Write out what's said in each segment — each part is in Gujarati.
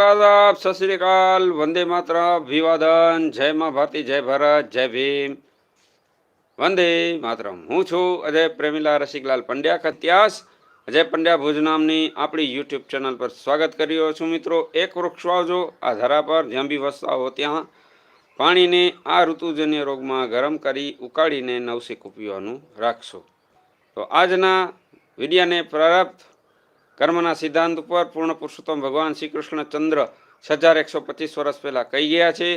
આદાબ સત શ્રી અકાલ, વંદે માત્ર અભિવાદન, જય મા ભારતી, જય ભારત, જય ભીમ. વંદે માત્ર હું છું અજય પ્રેમીલા રસિકલાલ પંડ્યા ખત્યાસ. અજય પંડ્યા ભુજ નામની આપણી યુટ્યુબ ચેનલ પર સ્વાગત કરી રહ્યો છું મિત્રો. એક વૃક્ષ વાવજો. આ ધરા પર જ્યાં બી વસતા હો ત્યાં. પાણીને આ ઋતુજન્ય રોગમાં ગરમ કરી ઉકાળીને નવસેક પીવાનું રાખશો. તો આજના વિડિયાને પ્રારબ્ધ કર્મના સિદ્ધાંત ઉપર પૂર્ણ પુરુષોત્તમ ભગવાન શ્રી કૃષ્ણ ચંદ્ર હજાર એકસો પચીસ વર્ષ પહેલાં કહી ગયા છે,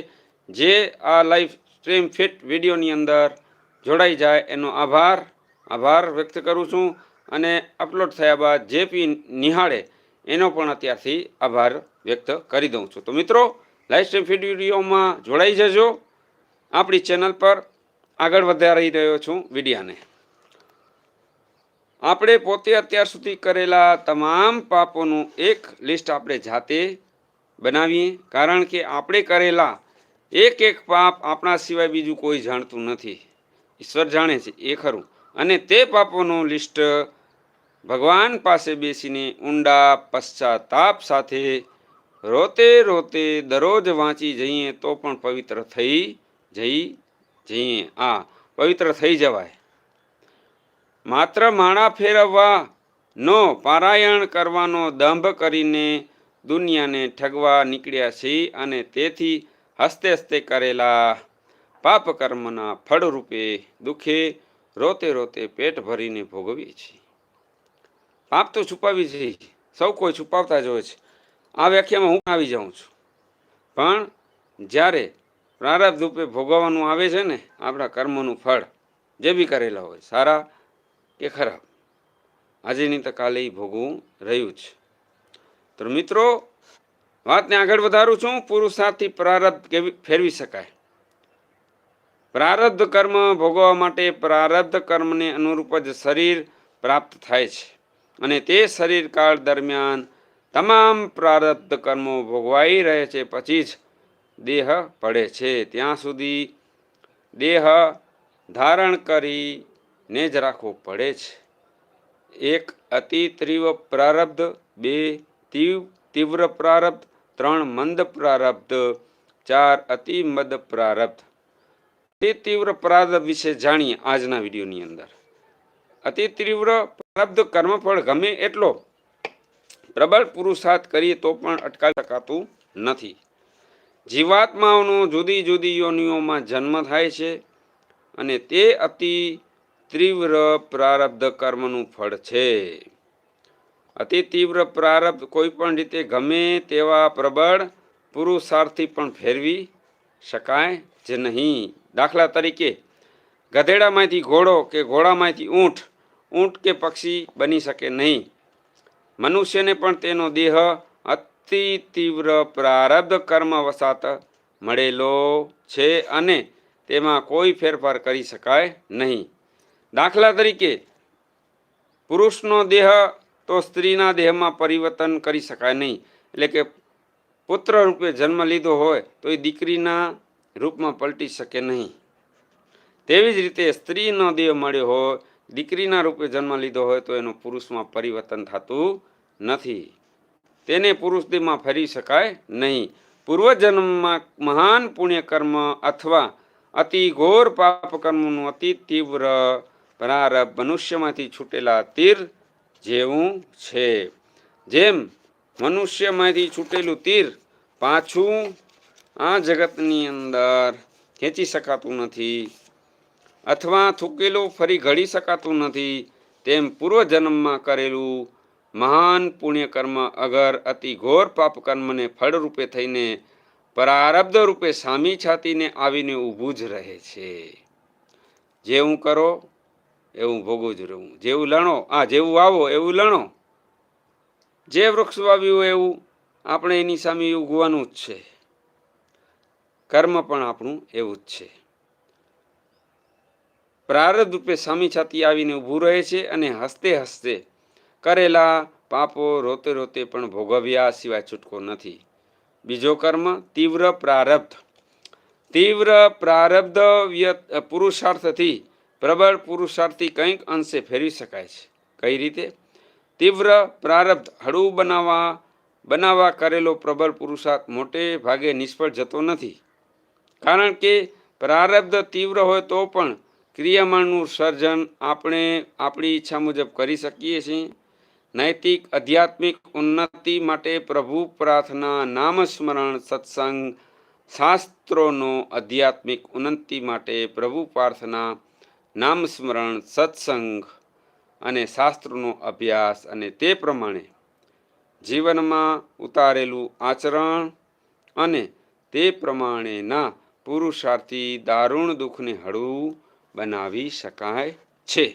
જે આ લાઈવ સ્ટ્રીમ ફિટ વિડીયોની અંદર જોડાઈ જાય એનો આભાર. આભાર વ્યક્ત કરું છું અને અપલોડ થયા બાદ જે પી નિહાળે એનો પણ અત્યારથી આભાર વ્યક્ત કરી દઉં છું. તો મિત્રો લાઈવ સ્ટ્રીમ ફિટ વિડીયોમાં જોડાઈ જજો. આપણી ચેનલ પર આગળ વધારી રહ્યો છું વિડીયાને. આપણે પોતે અત્યાર સુધી કરેલા તમામ પાપોનું એક લિસ્ટ આપણે જાતે બનાવીએ. કારણ કે આપણે કરેલા એક એક પાપ આપણા સિવાય બીજું કોઈ જાણતું નથી. ઈશ્વર જાણે છે, એ ખરું. અને તે પાપોનું લિસ્ટ ભગવાન પાસે બેસીને ઊંડા પશ્ચાતાપ સાથે રોતે રોતે દરરોજ વાંચી જઈએ તો પણ પવિત્ર થઈ જઈ જઈએ. આ પવિત્ર થઈ જવાય. માત્ર માળા ફેરવવાનો પારાયણ કરવાનો દંભ કરીને દુનિયાને ઠગવા નીકળ્યા છીએ અને તેથી હસ્તે હસ્તે કરેલા પાપ કર્મના ફળરૂપે દુઃખે રોતે રોતે પેટ ભરીને ભોગવીએ છીએ. પાપ તો છુપાવી છે. સૌ કોઈ છુપાવતા જ હોય છે. આ વ્યાખ્યામાં હું આવી જાઉં છું. પણ જ્યારે પ્રારબ્ધ રૂપે ભોગવવાનું આવે છે ને, આપણા કર્મનું ફળ જે બી કરેલા હોય, સારા કે ખરાબ આજે નહીં તો કાલે ભોગવું રહ્યું છે. તો મિત્રો, વાતને આગળ વધારું છું. પુરુષાર્થથી પ્રારબ્ધ કેવી, ફેરવી શકાય. પ્રારબ્ધ કર્મ ભોગવવા માટે પ્રારબ્ધ કર્મને અનુરૂપ જ શરીર પ્રાપ્ત થાય છે. અને તે શરીર કાળ દરમિયાન તમામ પ્રારબ્ધ કર્મો ભોગવાઈ રહે છે. પછી જ દેહ પડે છે. ત્યાં સુધી દેહ ધારણ કરીને જ રાખવો પડે છે. એક અતિ તીવ્ર પ્રારબ્ધ, બે તીવ, તીવ્ર પ્રારબ્ધ, ત્રણ મંદ પ્રારબ્ધ, ચાર અતિ મદ પ્રારબ્ધ. અતિ તીવ્ર પ્રારબ્ધ વિશે જાણીએ આજના વિડીયોની અંદર. અતિ તીવ્ર પ્રારબ્ધ કર્મફળ ગમે એટલો પ્રબળ પુરુષાર્થ કરીએ તો પણ અટકાવી શકાતું નથી. જીવાત્માઓનો જુદી જુદી યોનિઓમાં જન્મ થાય છે અને તે અતિ તીવ્ર પ્રારબ્ધ કર્મનું ફળ છે. અતિ તીવ્ર પ્રારબ્ધ કોઈ પણ રીતે ગમે તેવા પ્રબળ પુરુષાર્થથી પણ ફેરવી શકાય જ નહીં. દાખલા તરીકે, ગધેડામાંથી ઘોડો કે ઘોડામાંથી ઊંટ ઊંટ કે પક્ષી બની શકે નહીં. મનુષ્યને પણ તેનો દેહ અતિ તીવ્ર પ્રારબ્ધ કર્મ વસાત મળેલો છે અને તેમાં કોઈ ફેરફાર કરી શકાય નહીં. દાખલા તરીકે, પુરુષનો દેહ તો સ્ત્રીના દેહમાં પરિવર્તન કરી શકાય નહીં. એટલે કે પુત્ર રૂપે જન્મ લીધો હોય, તો એ દીકરીના રૂપમાં પલટી શકે નહીં. તેવી જ રીતે સ્ત્રીનો દેહ મળ્યો હોય, દીકરીના રૂપે જન્મ લીધો હોય, તો એનું પુરુષમાં પરિવર્તન થતું નથી. તેને પુરુષ દેહમાં ફેરી શકાય નહીં. પૂર્વજન્મમાં મહાન પુણ્ય કર્મ અથવા અતિ ઘોર પાપકર્મનું અતિ તીવ્ર પ્રારબ્ધ મનુષ્યમાંથી છૂટેલા તીર જેવું છે. જેમ મનુષ્યમાંથી છૂટેલું તીર પાછું આ જગતની અંદર ખેંચી શકાતું નથી અથવા થૂકેલું ફરી ઘડી શકાતું નથી, તેમ પૂર્વજન્મમાં કરેલું મહાન પુણ્યકર્મ અગર અતિ ઘોર પાપ કર્મને ફળરૂપે થઈને પ્રારબ્ધ રૂપે સામી છાતીને આવીને ઊભું જ રહે છે. જેવું કરો એવું ભોગવું જ રહેવું જેવું લણો, આ જેવું વાવો, એવું લણો. જે વૃક્ષ વાવ્યું એવું, આપણે એની સામે ઉગવાનું જ છે. કર્મ પણ આપણું એવું જ છે. પ્રારબ્ધ રૂપે સામી છાતી આવીને ઊભું રહે છે અને હસતે હસતે કરેલા પાપો રોતે રોતે પણ ભોગવ્યા સિવાય છૂટકો નથી. બીજો કર્મ તીવ્ર પ્રારબ્ધ. તીવ્ર પ્રારબ્ધ વ્ય, પુરુષાર્થથી પ્રબળ પુરુષાર્થથી કંઈક અંશે ફેરવી શકાય છે. કઈ રીતે? તીવ્ર પ્રારબ્ધ હળવું બનાવવા બનાવવા કરેલો પ્રબળ પુરુષાર્થ મોટે ભાગે નિષ્ફળ જતો નથી. કારણ કે પ્રારબ્ધ તીવ્ર હોય તો પણ ક્રિયામાણનું સર્જન આપણે આપણી ઈચ્છા મુજબ કરી શકીએ છીએ. નૈતિક, આધ્યાત્મિક ઉન્નતિ માટે પ્રભુ પ્રાર્થના નામસ્મરણ સત્સંગ શાસ્ત્રોનો આધ્યાત્મિક ઉન્નતિ માટે પ્રભુ પ્રાર્થના નામસ્મરણ, સત્સંગ અને શાસ્ત્રોનો અભ્યાસ અને તે પ્રમાણે જીવનમાં ઉતારેલું આચરણ અને તે પ્રમાણેના પુરુષાર્થી દારૂણ દુઃખને હળવું બનાવી શકાય છે.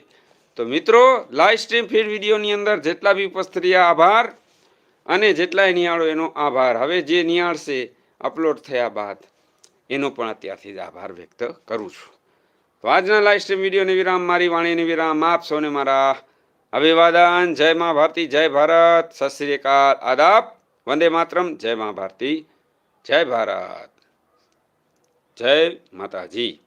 તો મિત્રો લાઈવ સ્ટ્રીમ ફીડ વિડીયોની અંદર જેટલા બી ઉપસ્થિત આભાર. અને જેટલાય નિહાળો એનો આભાર. હવે જે નિહાળશે અપલોડ થયા બાદ એનો પણ અત્યારથી જ આભાર વ્યક્ત કરું છું. તો આજના લાઈવ સ્ટ્રીમ વિડીયોને વિરામ, મારી વાણીને વિરામ, આપ સૌને મારા અભિવાદન. જય મા ભારતી, જય ભારત. સત શ્રી અકાલ. આદાબ. વંદે માતરમ. જય મા ભારતી, જય ભારત. જય માતાજી.